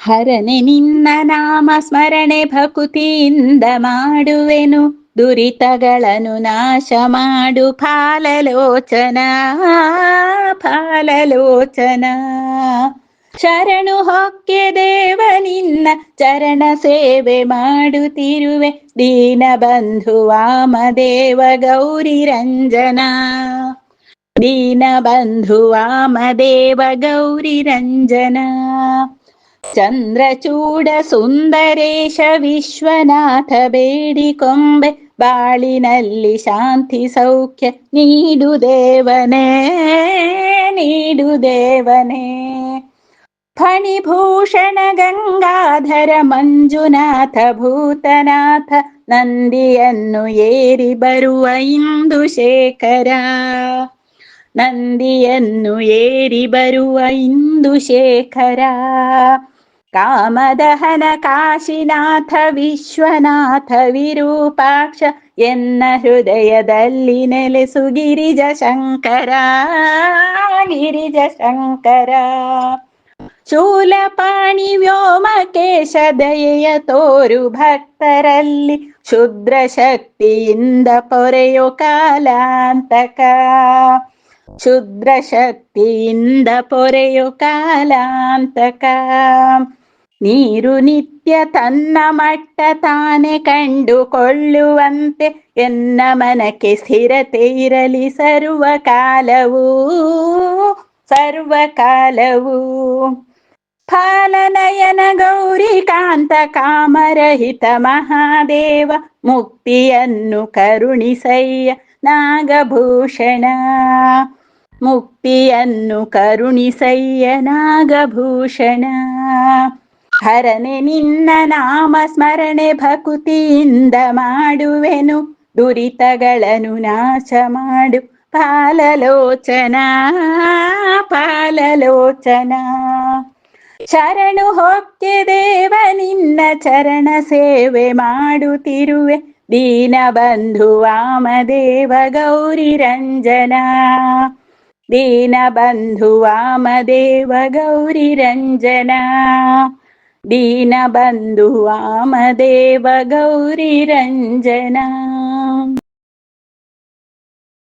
ಹರನೆ ನಿನ್ನ ನಾಮ ಸ್ಮರಣೆ ಭಕುತಿಯಿಂದ ಮಾಡುವೆನು, ದುರಿತಗಳನ್ನು ನಾಶ ಮಾಡು, ಫಾಲಲೋಚನ ಫಾಲಲೋಚನ. ಶರಣು ಹೊಕ್ಕೆ ದೇವ ನಿನ್ನ ಚರಣ ಸೇವೆ ಮಾಡುತ್ತಿರುವೆ, ದೀನ ಬಂಧು ವಾಮದೇವ ಗೌರಿ ರಂಜನ. ದೀನ ಬಂಧು ವಾಮದೇವ ಗೌರಿ ರಂಜನ. ಚಂದ್ರಚೂಡ ಸುಂದರೇಶ ವಿಶ್ವನಾಥ ಬೇಡಿಕೊಂಬೆ ಬಾಳಿನಲ್ಲಿ ಶಾಂತಿ ಸೌಖ್ಯ ನೀಡು ದೇವನೇ ನೀಡು ದೇವನೇ. ಫಣಿಭೂಷಣ ಗಂಗಾಧರ ಮಂಜುನಾಥ ಭೂತನಾಥ ನಂದಿಯನ್ನು ಏರಿ ಬರುವ ಇಂದು ಶೇಖರ ನಂದಿಯನ್ನು ಏರಿ ಬರುವ ಇಂದು ಶೇಖರ. ಕಾಮದಹನ ಕಾಶಿನಾಥ ವಿಶ್ವನಾಥ ವಿರೂಪಾಕ್ಷ ಎನ್ನ ಹೃದಯದಲ್ಲಿ ನೆಲೆಸು ಗಿರಿಜ ಶಂಕರ. ಗಿರಿಜ ಶಂಕರ. ಶೂಲಪಾಣಿ ವ್ಯೋಮಕೇಶ ದಯೆಯ ತೋರು ಭಕ್ತರಲ್ಲಿ ಶುದ್ರ ಶಕ್ತಿಯಿಂದ ಪೊರೆಯೋ ಕಾಲಾಂತಕ. ಶುದ್ರ ಶಕ್ತಿಯಿಂದ ಪೊರೆಯೋ ಕಾಲಾಂತಕ. ನೀರು ನಿತ್ಯ ತನ್ನ ಮಟ್ಟ ತಾನೆ ಕಂಡುಕೊಳ್ಳುವಂತೆ ಎನ್ನ ಮನಕ್ಕೆ ಸ್ಥಿರತೆ ಇರಲಿ ಸರ್ವ ಸರ್ವಕಾಲವೂ ಸರ್ವಕಾಲವೂ ಫಾಲನಯನ ಗೌರಿಕಾಂತ ಕಾಮರಹಿತ ಮಹಾದೇವ, ಮುಕ್ತಿಯನ್ನು ಕರುಣಿಸಯ್ಯ ನಾಗಭೂಷಣ. ಮುಕ್ತಿಯನ್ನು ಕರುಣಿಸಯ್ಯ ನಾಗಭೂಷಣ. ಹರನೆ ನಿನ್ನ ನಾಮ ಸ್ಮರಣೆ ಭಕುತಿಯಿಂದ ಮಾಡುವೆನು, ದುರಿತಗಳನ್ನು ನಾಶ ಮಾಡು. ಪಾಲಲೋಚನ ಪಾಲಲೋಚನ. ಶರಣು ಹೊಕ್ಕೆ ದೇವ, ನಿನ್ನ ಚರಣ ಸೇವೆ ಮಾಡುತ್ತಿರುವೆ. ದೀನ ಬಂಧು ವಾಮದೇವ ಗೌರಿ ರಂಜನ. ದೀನ ಬಂಧು ವಾಮದೇವ ಗೌರಿ